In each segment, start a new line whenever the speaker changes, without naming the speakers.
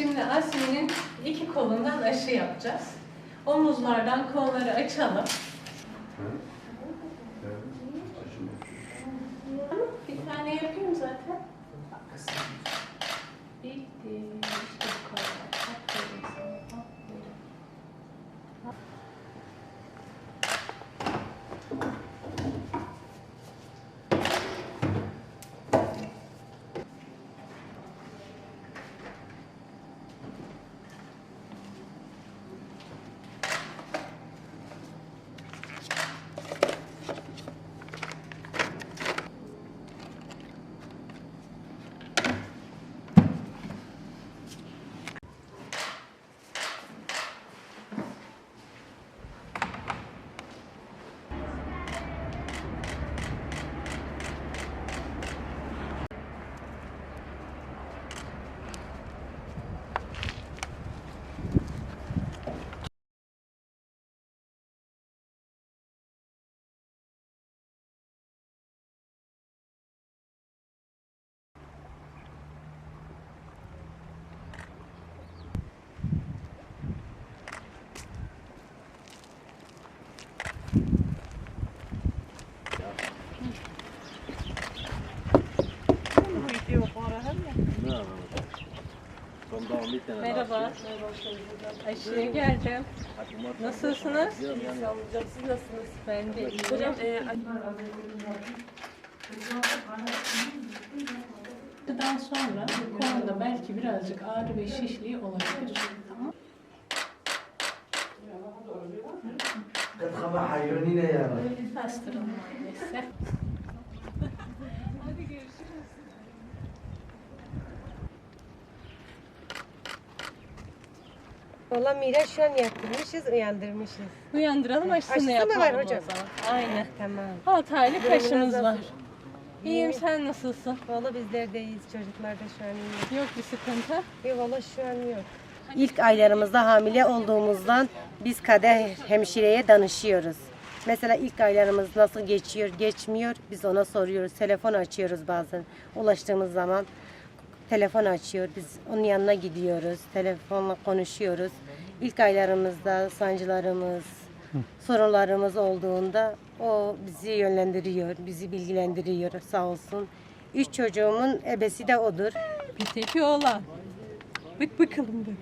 Şimdi Asmi'nin iki kolundan aşı yapacağız. Omuzlardan kolları açalım. Bir tane yapayım zaten. Bitti. İşte bu kadar. Aferin sana. Aferin. Merhaba. Aşıya geldim. Nasılsınız? İyi sağ olun hocam. Siz nasılsınız? Ben de iyiyim. Hocam e, Daha sonra kolunda belki birazcık ağrı ve şişliği olabilir. Tamam.
Kadkaba hayranine ya.
Bastırın maalesef.
Valla Miraç şu an yattırmışız, uyandırmışız.
Uyandıralım aşısını
Aşısı mı
yapalım
var
o
hocam?
zaman. Aynen.
Tamam.
Hataylı kaşımız
Durumuna
var.
nasıl?
İyiyim sen nasılsın?
Valla bizler de iyiyiz, çocuklar da şu an iyi.
Yok bir sıkıntı.
Yok valla şu an yok. İlk aylarımızda hamile olduğumuzdan biz kader hemşireye danışıyoruz. Mesela ilk aylarımız nasıl geçiyor, geçmiyor biz ona soruyoruz. Telefon açıyoruz bazen. Ulaştığımız zaman telefon açıyor. Biz onun yanına gidiyoruz. Telefonla konuşuyoruz. İlk aylarımızda sancılarımız, sorunlarımız olduğunda o bizi yönlendiriyor, bizi bilgilendiriyor sağ olsun. Üç çocuğumun ebesi de odur.
Bir tek oğlan. Bak bakalım bak.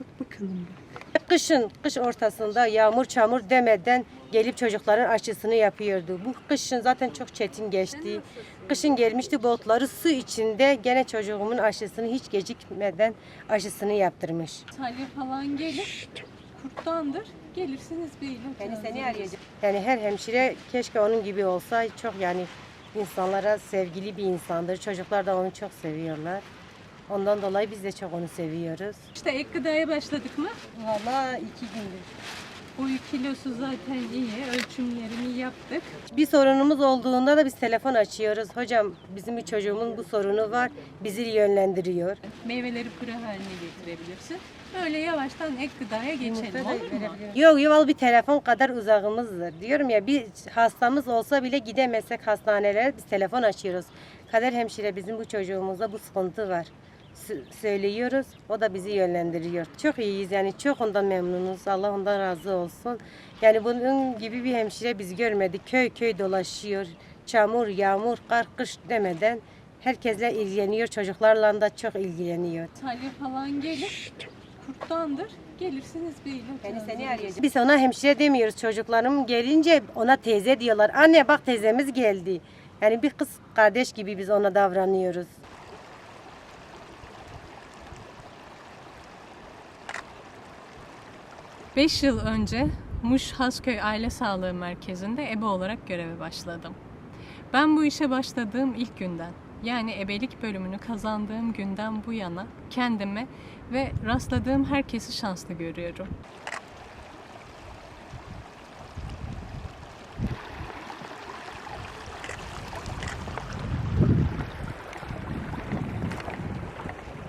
Bak bakalım bak.
Kışın, kış ortasında yağmur çamur demeden gelip çocukların aşısını yapıyordu. Bu kışın zaten çok çetin geçti. Kışın gelmişti botları su içinde gene çocuğumun aşısını hiç gecikmeden aşısını yaptırmış.
Salya falan gelir. Kurttandır. Gelirsiniz bir ilaç
Yani seni arayacak. Yani her hemşire keşke onun gibi olsa çok yani insanlara sevgili bir insandır. Çocuklar da onu çok seviyorlar. Ondan dolayı biz de çok onu seviyoruz.
İşte ek gıdaya başladık mı?
Valla iki gündür.
Boyu kilosu zaten iyi. Ölçümlerini yaptık.
Bir sorunumuz olduğunda da biz telefon açıyoruz. Hocam bizim bir çocuğumun bu sorunu var. Bizi yönlendiriyor.
Meyveleri püre haline getirebilirsin. Böyle yavaştan ek gıdaya geçelim olur mu?
Yok yok bir telefon kadar uzağımızdır. Diyorum ya bir hastamız olsa bile gidemezsek hastanelere biz telefon açıyoruz. Kader hemşire bizim bu çocuğumuzda bu sıkıntı var. Sö- Söylüyoruz. O da bizi yönlendiriyor. Çok iyiyiz yani çok ondan memnunuz. Allah ondan razı olsun. Yani bunun gibi bir hemşire biz görmedik. Köy köy dolaşıyor. Çamur, yağmur, kar, kış demeden herkesle ilgileniyor. Çocuklarla da çok ilgileniyor.
Salya falan gelir. Kurttandır. Gelirsiniz bir ilaç alırız.
Biz ona hemşire demiyoruz. Çocuklarım gelince ona teyze diyorlar. Anne bak teyzemiz geldi. Yani bir kız kardeş gibi biz ona davranıyoruz.
Beş yıl önce Muş Hasköy Aile Sağlığı Merkezi'nde ebe olarak göreve başladım. Ben bu işe başladığım ilk günden, yani ebelik bölümünü kazandığım günden bu yana kendimi ve rastladığım herkesi şanslı görüyorum.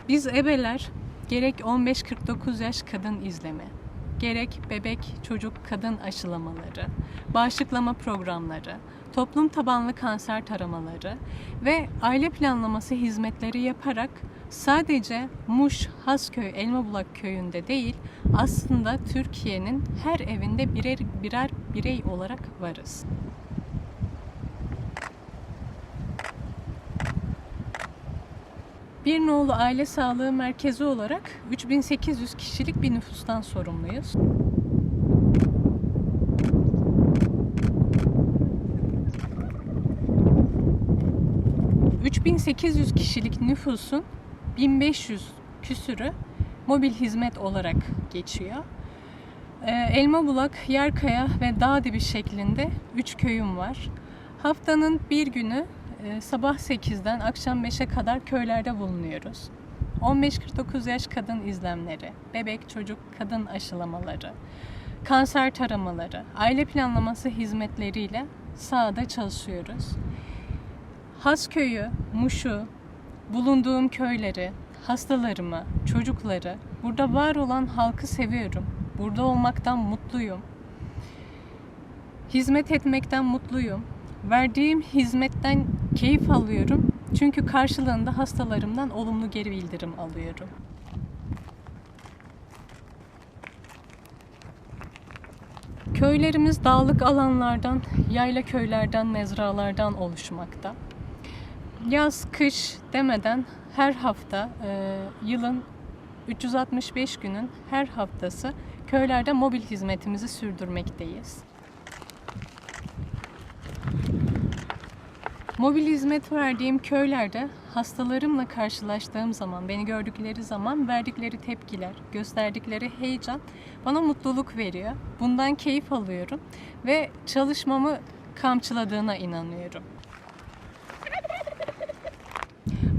Biz ebeler gerek 15-49 yaş kadın izleme, gerek bebek, çocuk, kadın aşılamaları, bağışıklama programları, toplum tabanlı kanser taramaları ve aile planlaması hizmetleri yaparak sadece Muş, Hasköy, Elmabulak köyünde değil aslında Türkiye'nin her evinde birer birer birey olarak varız. Bir nolu aile sağlığı merkezi olarak 3800 kişilik bir nüfustan sorumluyuz. ...3800 kişilik nüfusun 1500 küsürü mobil hizmet olarak geçiyor. Ee, Elmabulak, Yerkaya ve Dağdibi şeklinde 3 köyüm var. Haftanın bir günü sabah 8'den akşam 5'e kadar köylerde bulunuyoruz. 15-49 yaş kadın izlemleri, bebek, çocuk, kadın aşılamaları, kanser taramaları, aile planlaması hizmetleriyle sahada çalışıyoruz. Hasköy'ü, Muş'u, bulunduğum köyleri, hastalarımı, çocukları, burada var olan halkı seviyorum. Burada olmaktan mutluyum. Hizmet etmekten mutluyum. Verdiğim hizmetten keyif alıyorum. Çünkü karşılığında hastalarımdan olumlu geri bildirim alıyorum. Köylerimiz dağlık alanlardan, yayla köylerden, mezralardan oluşmakta. Yaz, kış demeden her hafta e, yılın 365 günün her haftası köylerde mobil hizmetimizi sürdürmekteyiz. Mobil hizmet verdiğim köylerde hastalarımla karşılaştığım zaman, beni gördükleri zaman verdikleri tepkiler, gösterdikleri heyecan bana mutluluk veriyor. Bundan keyif alıyorum ve çalışmamı kamçıladığına inanıyorum.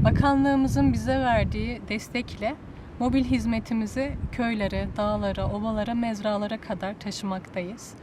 Bakanlığımızın bize verdiği destekle mobil hizmetimizi köylere, dağlara, ovalara, mezralara kadar taşımaktayız.